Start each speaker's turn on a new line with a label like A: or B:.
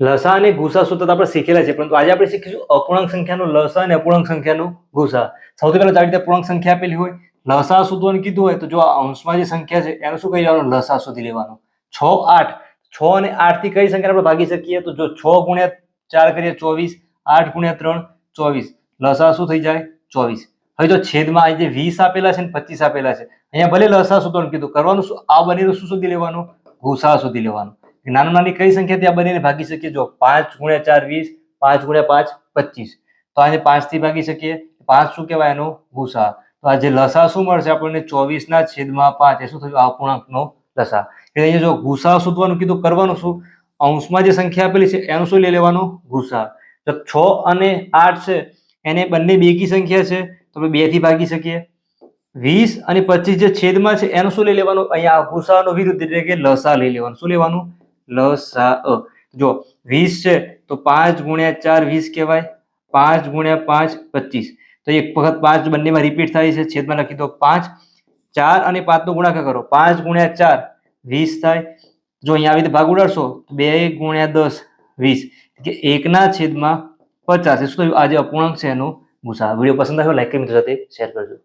A: લસા અને ગુસા સૂત્ર આપણે શીખેલા છે, પરંતુ આજે આપણે શીખીશું અપૂર્ણાંક સંખ્યાનું લસા અને અપૂર્ણાંક સંખ્યાનું ગુસા સૌથી પહેલા રીતે પૂર્ણાંક સંખ્યા આપેલી હોય. લસા શોધવાનું કીધું હોય તો જો આ અંશમાં જે સંખ્યા છે, એનું શું કહી લેવાનું લસા શોધી લેવાનું. છ, આઠ. છ અને આઠથી કઈ સંખ્યા આપણે ભાગી શકીએ? તો જો છ ગુણ્યા ચાર કરીએ ચોવીસ, આઠ ગુણ્યા ત્રણ, ચોવીસ. લસા શું થઈ જાય? ચોવીસ. હવે જો છેદમાં અહીં જે વીસ આપેલા છે ને પચીસ આપેલા છે, અહીંયા ભલે લસા શોધવાનું કીધું, કરવાનું શું? આ બનેલું શું શોધી લેવાનું? ગુસા શોધી લેવાનું. નાના નાની કઈ સંખ્યાથી આ બંનેને ભાગી શકીએ? જો પાંચ ગુણ્યા ચાર વીસ, પાંચ ગુણ્યા પાંચ, પચીસ. તો આને પાંચથી ભાગી શકીએ? પાંચ શું કહેવાય એનો ગુસા. તો આ જે લસા શું મળશે? આપણને ચોવીસ ના છેદમાં પાંચ. એ શું થયું? આ અપૂર્ણાંકનો લસા. એટલે અહીંયા જો ગુસા શોધવાનું કીધું, કરવાનું શું? અંશમાં જે સંખ્યા આપેલી છે, એનું શું લઈ લેવાનું? ગુસા. તો છ અને આઠ છે, એને બંને બેકી સંખ્યા છે, તો આપણે બેથી ભાગી શકીએ. વીસ અને પચીસ જે છેદમાં છે, એનું શું લઈ લેવાનું? અહીંયા આ ગુસાનો વિરુદ્ધ એટલે કે લસા લઈ લેવાનું. શું લેવાનું? લસા જો, વીસ છે, તો પાંચ ગુણ્યા ચાર વીસ કહેવાય. પાંચ ગુણ્યા પાંચ, પચીસ. તો એક વખત પાંચ બંનેમાં રિપીટ થાય છે, છેદમાં લખી દો પાંચ. ચાર અને પાંચનો ગુણાકાર કરો. પાંચ ગુણ્યા ચાર, વીસ થાય. જો અહીંયા આવી રીતે ભાગ ઉડાડશો બે ગુણ્યા દસ, વીસ. કે એકના છેદમાં પચાસ. શું થયું? આ અપૂર્ણાંક છે એનો ગુસા વીડિયો પસંદ આવ્યો લાઈક કરી મિત્રો સાથે શેર કરજો.